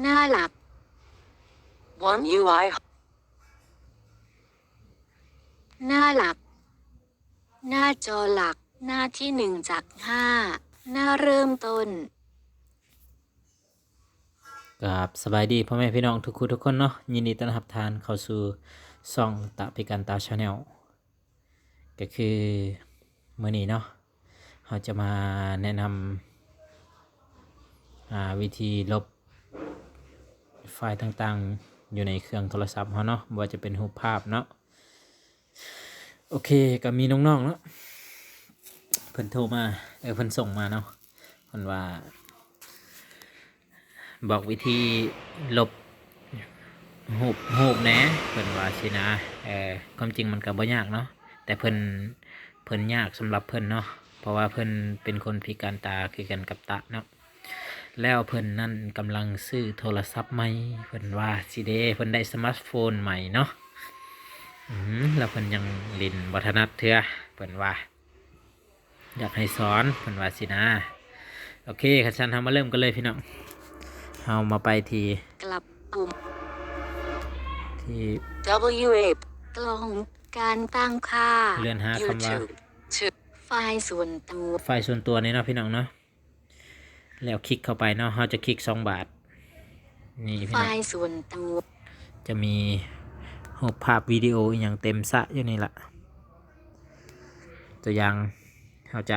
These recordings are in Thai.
หน้าหลัก One UI หน้าหลัก หน้าจอหลัก หน้าที่หนึ่งจากห้า หน้าเริ่มต้นกับสบายดีพ่อแม่พี่น้องทุกคนทุกคนเนาะยินดีต้อนรับทานเข้าสู่ซ่องตะพิกันตาชาแนลก็คือมื่อนี้เนาะเราจะมาแนะนำอ่าวิธีลบ ไฟล์ต่างๆ อยู่ในเครื่องโทรศัพท์เขาเนาะว่าจะเป็นรูปภาพเนาะโอเคก็มีน้องๆเนาะเพิ่นโทรมาเออเพิ่นส่งมาเนาะเพิ่นว่า บอกวิธีลบหูบหูบแหนะเพิ่นว่าสินะเออความจริงมันก็บ่ยากเนาะแต่เพิ่นเพิ่นยากสำหรับเพิ่นเนาะเพราะว่าเพิ่นเป็นคนพิการตาคือกันกับตะเนาะ แล้วเพิ่นนั่นกำลังซื้อโทรศัพท์ใหม่เพิ่นว่าสิเด้เพิ่นได้สมาร์ทโฟนใหม่เนาะอืมแล้วเพิ่นยังเลินวัฒนัดเถื่อเพิ่นว่า อยากให้สอนเพิ่นว่าสินะ โอเคคันชันทำมาเริ่มกันเลยพี่น้องเอามาไปที่กลับปุ่มที่ WA กล้องการตั้งค่าเลื่อนหาคำว่า YouTube Two ไฟล์ส่วนตัว ไฟล์ส่วนตัวนี้เนาะพี่น้องเนาะ แล้วคลิกเข้าไปเนาะเราจะคลิกสองบาท นี่พี่ไฟน้องล์ส่วนตัวจะจะมีรูปภาพวิดีโออหย่างเต็มสะอยู่นี่ละตัวอย่างเราจะ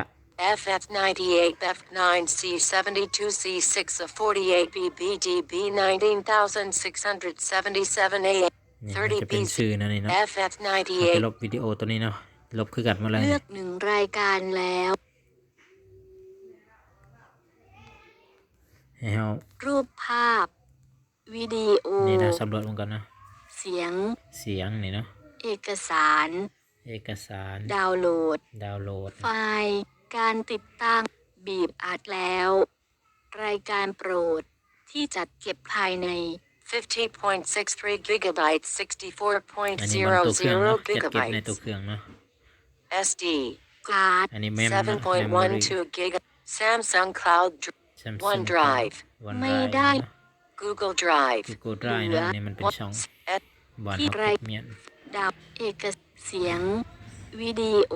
FF98 F9C72 C6 of 48 BBDB 19677 A นี่มันจะเป็นชื่อนั่นนี่เนาะเรา FF98 จะลบวิดีโอตัวนี้เนาะลบคือกันหมาเลย เลือกหนึ่งรายการแล้ว ให้เรารูปภาพ วิดีโอ นี่นะสำรวจมันก่อนเนาะเสียง เสียงนี่เนาะ เอกสาร เอกสาร ดาวน์โหลด ดาวน์โหลด ไฟล์ การติดตั้ง บีบอัดแล้ว รายการโปรด ที่จัดเก็บภายใน 50.63 gigabytes อันนี้มันตัวเครื่องเนาะ64.00จัดเก็บในตัว gigabytes เครื่องเนาะ SD การ์ดอันนี้เมมเนาะ memory 7.12 gig Samsung Cloud Dr- Samsung OneDrive OneDrive ไม่ได้เนาะ Google Drive Google Drive นะอันนี่มันเป็นช่อง At บอลที่เขาไรเมียนดาวเอกเสียง วิดีโอ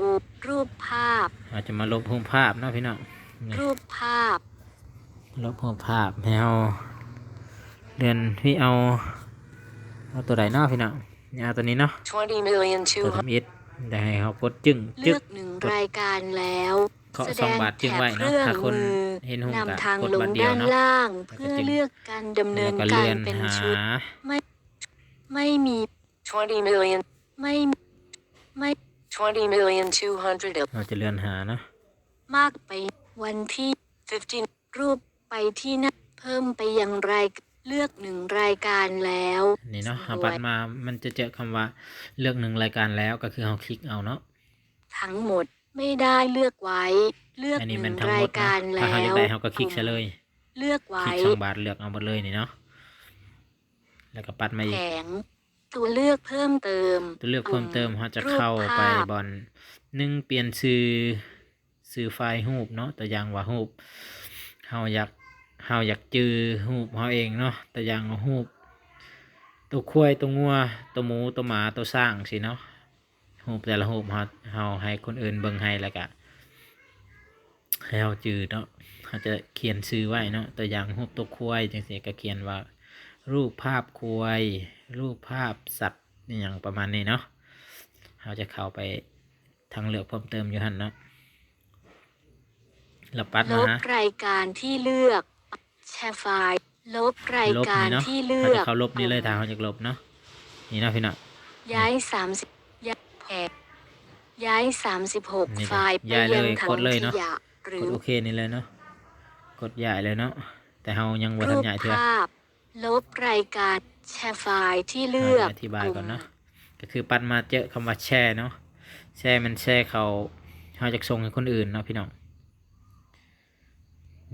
รูปภาพ อาจจะมาลบรูปภาพเนาะพี่น้องนี่รูปภาพ ลบรูปภาพให้เอาเดือนพี่เอาเอาตัวใดเนาะพี่น้องนี่เอาตัวนี้เนาะ20 million ตัว200ทำอิดได้ให้เขากดจึ้งเลืจึ๊อกกหนึ่งรายการแล้วเคาะแสสดองงบาทจึ้งแถบไว้เคเนาะรื่องถ้าคนมือเห็นหุ่นกะนำทางกดลบางทเดียวด้านเนาะล่างแล้วก็เพื่อจึงเลือกการดำเนิแล้วนก็กาเลื่รอนเป็นหาชุดไม่มี20 million ไม่ไม่20 million 200เราจะเลื่อนหาเนาะมากไปวันที่15รูปไปที่หน้าเพิ่มไปยังรายเลือกหนึ่งรายการแล้วนี่เนาะสเอาวปัดยมามันจะเจอคำว่าเลือกหนึ่งรายการแล้วก็คือเราคลิกเอาเนาะทั้งหมด ไม่ได้เลือกไว้ เลือกอันหนี้นึ่มันงทั้งหรามยดการเนาะถ้าแล้เขาอยากวได้เขาก็คลิกใช่เลย เลือกไว้คลิกสองบาทเลือกเอาหมดเลยนี่เนาะ แล้วก็ปัดมาอีแผก ง ตัวเลือกเพิ่มเติม ตัวเลือกเพิ่มเติมเขาจะรูปเข้าไปภาพ บอลหนึ่งเปลี่ยนชื่อชื่อไฟล์รูปเนาะตัวอย่างว่ารูปเฮาอยากเฮาอยากจือรูปเฮาเองเนาะตัวอย่างว่ารูปตัวควายตัวงัวตัวหมูตัวหมาตัวสร้างสิเนาะ รูปแต่ละรูปเฮาเฮาให้คนอื่นเบิ่งให้แล้วก็ให้เฮาจือเนาะเขาจะเขียนชื่อไว้เนาะตัวอย่างรูปตัวควายจังซี่ก็เขียนว่า รูปภาพควายรูปภาพสัตว์อหย่างประมาณนี้เนาะเราจะเข้าไปทางเลือกเพิ่มเติมอยู่หันเนาะเราปัดลมาบฮะรายการที่เลือกแชร์ไฟล์ลบรายลบการนี่เนาะที่เลืเราอจะกเข้าลบนี่เลยทางเราจะลบเนาะนี่เนาะพี่เนาะย้ายสามสิบ ย้ายแผงย้ายสามสิบหกนี่ไฟล์ไปย้ายเลยยังถังกดเลยขเนาะยะหรืกอดโอเคนี่เลยเนาะกดใหญ่เลยเนาะแต่เรายังบ่รูทันปใหญ่เท่าภาพลบรายการแชร์ไฟล์ที่เลืเราอกจะอธิบายก่อนเนาะก็คือปัดมาเจอคำว่าแช่เนาะแช่มันแช่เขาเขาจะส่งให้คนอื่นเนาะพี่น้อง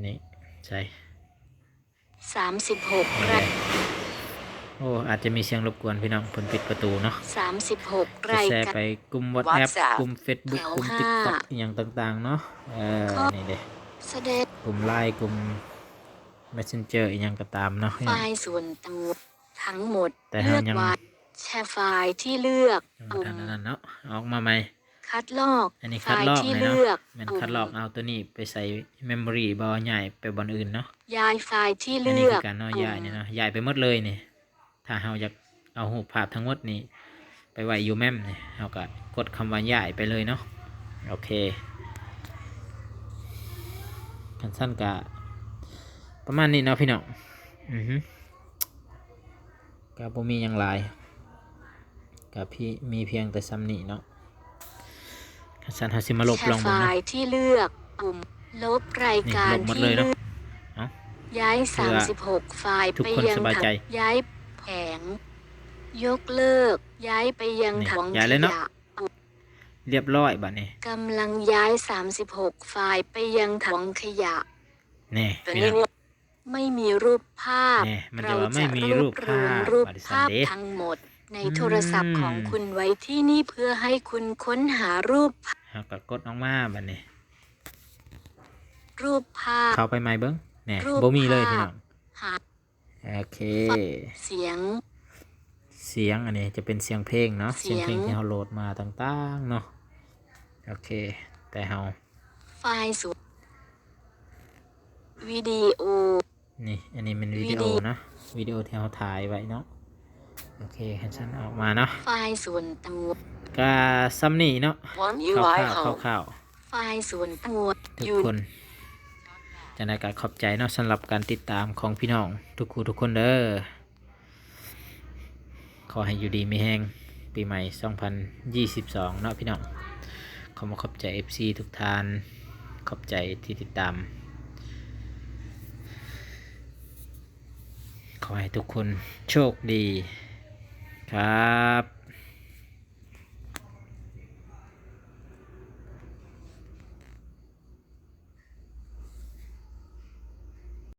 นี่ใช่สามสิบหกนี่รายเลย โอ้อาจจะมีเสียงรบกวนพี่น้องเพิ่นปิดประตูเนาะสามสิบหกจะรายแชร์การไปกลุ่ม WhatsApp WhatsApp กลุ่ม Facebook แถวกลุ่มห้า TikTok อหย่างต่างๆ เนาะเออข้อนี่เด้แสดงกลุ่มไลน์กลุ่ม messenger อีกยังก็ตามเนาะไฟล์ส่วนตัวทั้งหมดแต่เลืเราอกยังไว้แชร์ไฟล์ที่เลือกยังปุ่บ่มทันอันนั้นเนาะออกมาใหม่คัดลอก อันนี้ไฟคัดล์ลอกที่เลยเนาะเลือกแมันปุ่มคัดลอกเอาตัวนี้ไปใส่ memory บอใหญ่ไปบอนอื่นเนาะย้ายไฟล์ที่อันเลืนี้อคืกอการเนาะปุ่มย้ายเนี่ยเนาะย้ายไปหมดเลยนี่ ถ้าเราอยากเอารูปภาพทั้งหมดนี่ไปไว้อยู่แมมนี่เราก็กดคำว่าย้ายไปเลยเนาะโอเคกันสั้นกะประมาณนี้เนาะพี่น้องอือฮึกะบ่มีหยังหลายกะพี่มีเพียงแต่ซ้ำนี่เนาะกันสั้นเราสิมาลบแชลองร์ไฟเบิ่งเนาะล์ที่เลือกปุ่มลบรายการนี่ลบหมดที่เลยเนเลือะอกเอ้าย้ายเพื่อ36 ไฟล์ทุกไปคนยังสบายถังใจย้าย แผง ยกเลิก ย้ายไปยังนี่ถังย้ายขเลยเนอะยะเรียบร้อยบัดนี้กำลังย้าย 36 ไฟล์ไปยังถังขยะนี่พี่น้อง Vanilla ไม่มีรูปภาพ แน่มันจะเราว่าไม่จะมีรรูวปบรวมภาพรูปบริษัทภาพเดทั้งหมด ในอืมโทรศัพท์ของคุณไว้ที่นี่เพื่อให้คุณค้นหารูปเราก็กดออกมาบัดนี้ รูปภาพ เข้าไปไหมเบิ้งแหน่รูปบ่มีเลยภาพพี่น้อง หา โอเค เสียง เสียงอันนี้จะเป็นเสียงเพลงเนาะ เสีเสียยงงเพลงที่เราโหลดมาต่างๆเนาะ โอเค แต่เราไฟล์สุดวิดีโอ นี่ อันนี้เป็นวิดีวิโอดีเนาะวิดีโอที่เราถ่ายไว้เนาะ โอเคให้ฉันออกมาเนาะ ไฟล์ส่วนตัวก็ซ้ำนี่เนาะ One คร่า UI ว home. ๆคร่าวๆไฟล์ส่วนตัวทุกอยู่คน จะได้การขอบใจเนาะสำหรับการติดตามของพี่น้องทุกคู่ทุกคนเด้อขอให้อยู่ดีมีแห้งปีใหม่ 2022 เนาะพี่น้องขอมาขอบใจ FC ทุกท่าน ขอบใจที่ติดตาม ขอให้ทุกคนโชคดีครับ